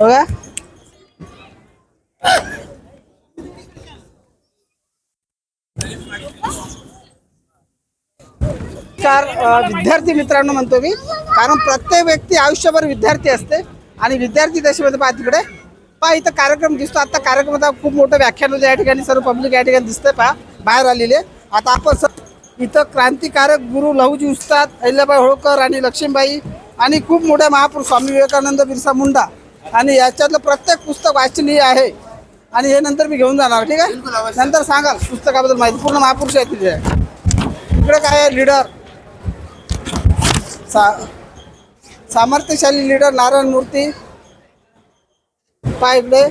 बघा. चार विद्यार्थी मित्रांनो म्हणतो मी कारण प्रत्येक व्यक्ती आयुष्यभर विद्यार्थी असते आणि विद्यार्थी दशेमध्ये पहा तिकडे. पहा इथं कार्यक्रम दिसतो. आता कार्यक्रमाचा खूप मोठं व्याख्यान होतं या ठिकाणी सर्व पब्लिक या ठिकाणी दिसतंय पहा बाहेर आलेले. आता आपण सर इथं क्रांतिकारक गुरु लहुजी उस्ताद अहिल्याबाई होळकर आणि लक्ष्मीबाई आणि खूप मोठ्या महापुरुष स्वामी विवेकानंद बिरसा मुंडा आणि याच्यातलं प्रत्येक पुस्तक वाचनीय आहे. आणि हे नंतर मी घेऊन जाणार ठीक आहे? नंतर सांगाल पुस्तकाबद्दल माहिती. पूर्ण महापुरुष आहे तिथे. इकडे काय आहे? लीडर. सा सामर्थ्यशाली लीडर नारायण मूर्ती. पाय इकडे.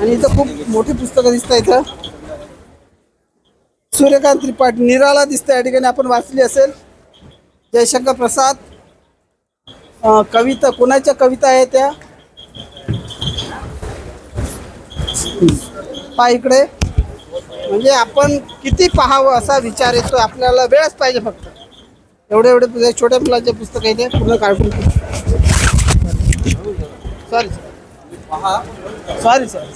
आणि इथं खूप मोठी पुस्तकं दिसत इथं. सूर्यकांत त्रिपाठी निराला दिसतं या ठिकाणी आपण वाचली असेल. जयशंकर प्रसाद. अं, कविता कोणाच्या कविता आहे त्या? पा इकडे. म्हणजे आपण किती पाहावं असा विचार येतो आपल्याला वेळच पाहिजे फक्त. एवढे एवढे पुस्तक छोट्या मुलांचे पुस्तक आहे ते पूर्ण काढून सॉरी सॉरी सॉरी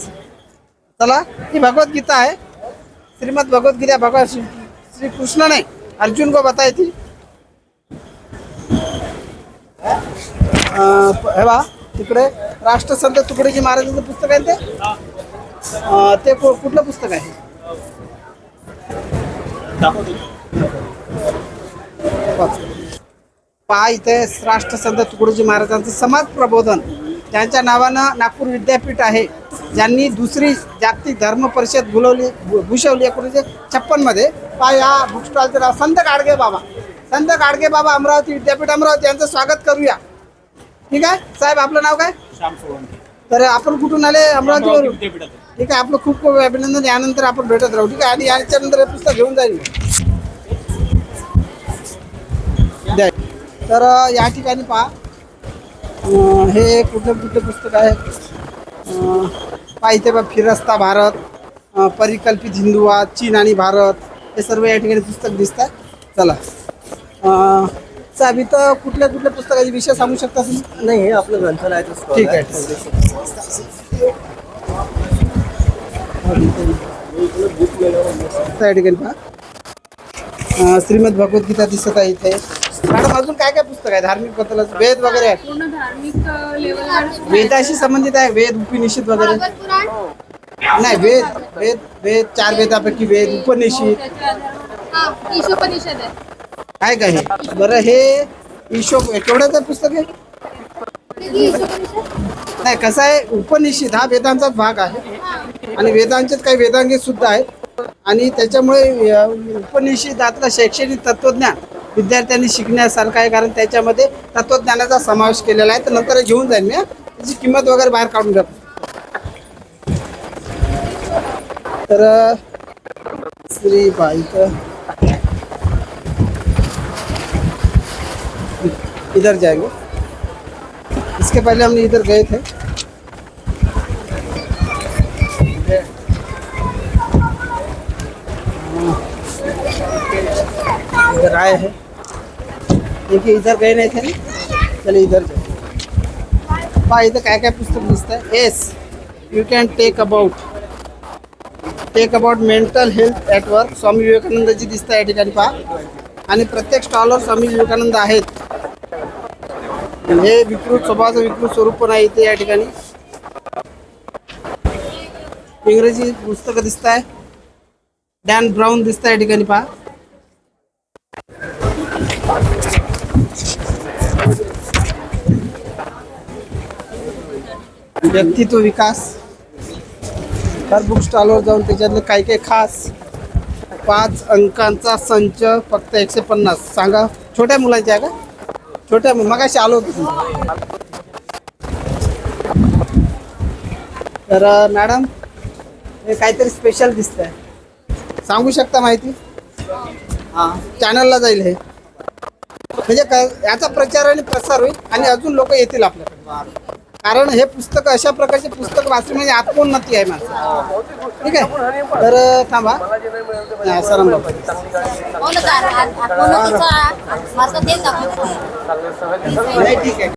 चला ही भगवद्गीता आहे. श्रीमद भगवद्गीता भगवान श्री श्री कृष्ण अर्जुन को बताई थी. हे बा तिकडे राष्ट्रसंत तुकडोजी महाराजांचं पुस्तक आहे ते? अं, ते कु- कुठलं पुस्तक आहे? वाच. पहा इथे राष्ट्रसंत तुकडोजी महाराजांचं समाज प्रबोधन. त्यांच्या नावानं नागपूर विद्यापीठ आहे. ज्यांनी दुसरी जागतिक धर्म परिषद भुलवली भु- भूषवली एकोणीसशे छप्पनमध्ये. पहा या बुक स्टॉलचं नाव संत गाडगे बाबा. संत गाडगे बाबा अमरावती विद्यापीठ अमरावती यांचं स्वागत करूया. ठीक आहे? साहेब आपलं नाव काय? तर आपण कुठून आले? अमरावतीवरून? ठीक आहे आपलं खूप खूप अभिनंदन. यानंतर आपण भेटत राहू. ठीक आहे आणि याच्यानंतर हे पुस्तक घेऊन जाईल. द्या. तर अ, या ठिकाणी पहा. अ, हे कुठलं कुठलं पुस्तक आहे? अ, पहा इथे पहा फिरस्ता भारत अ, परिकल्पित हिंदुवाद चीन आणि भारत. हे सर्व या ठिकाणी पुस्तक दिसतात चला. इथं कुठल्या कुठल्या पुस्तकाचे विषय सांगू शकता? तुम्ही नाही हे आपलं ग्रंथालयाचं स्टॉल ठीक आहे. त्या ठिकाणी पहा. अं, श्रीमद भगवद्गीता दिसत आहे इथे. मॅडम अजून काय काय पुस्तक आहे? धार्मिकबद्दल वेद वगैरे आहे? पूर्ण धार्मिक लेवलवर वेदाशी संबंधित आहे? वेद उपनिषद वगैरे? भागवत पुराण? नाही वेद वेद वेद चार वेदापैकी वेद उपनिषद त्याच्या आधारावर- हा ईशोपनिषद आहे. काय का हे बरं हे ईशो केवढ्याचं पुस्तक आहे? नाही कसं आहे उपनिषद हा वेदांचाच भाग आहे. आणि वेदांचेच काही वेदांगे सुद्धा आहेत. आणि त्याच्यामुळे अ, उपनिषदातलं शैक्षणिक तत्वज्ञान विद्यार्थ्यांनी शिकण्यासारखं आहे. कारण त्याच्यामध्ये तत्वज्ञानाचा समावेश केलेला आहे. तर नंतर घेऊन जाईल मी त्याची किंमत वगैरे बाहेर काढून घ्या तर श्री इधर जाएँगे। इसके पहले हमने इधर गए थे। इधर आए हैं। देखिए, इधर गए नहीं थे चलिए, इधर जाओ। पहा इथं काय काय पुस्तक दिसतं as you can take about take about mental health at work Swami Vivekananda ji दिसतं या ठिकाणी पहा. आणि प्रत्येक स्टॉलवर स्वामी विवेकानंद आहेत. हे विकृत स्वभावाचं विकृत स्वरूप पण आहे इथे या ठिकाणी. इंग्रजी पुस्तकं दिसत आहे डॅन ब्राऊन दिसत या ठिकाणी पहा. व्यक्तित्व विकास. तर बुक स्टॉलवर जाऊन त्याच्यातले काही काही खास पाच अंकांचा संच फक्त एकशे पन्नास. सांगा छोट्या मुलांचे आहे का? छोट्या मगाशी आलो होतो. तर मॅडम हे काहीतरी स्पेशल दिसत आहे सांगू शकता माहिती? हां चॅनलला जाईल हे. म्हणजे काय याचा प्रचार आणि प्रसार होईल आणि अजून लोक येतील आपल्याकडे. कारण हे पुस्तक अशा प्रकारचे पुस्तक वाचणे म्हणजे आत्मोन्नती आहे माझं ठीक आहे? तर थांबा. सर नाही ठीक आहे.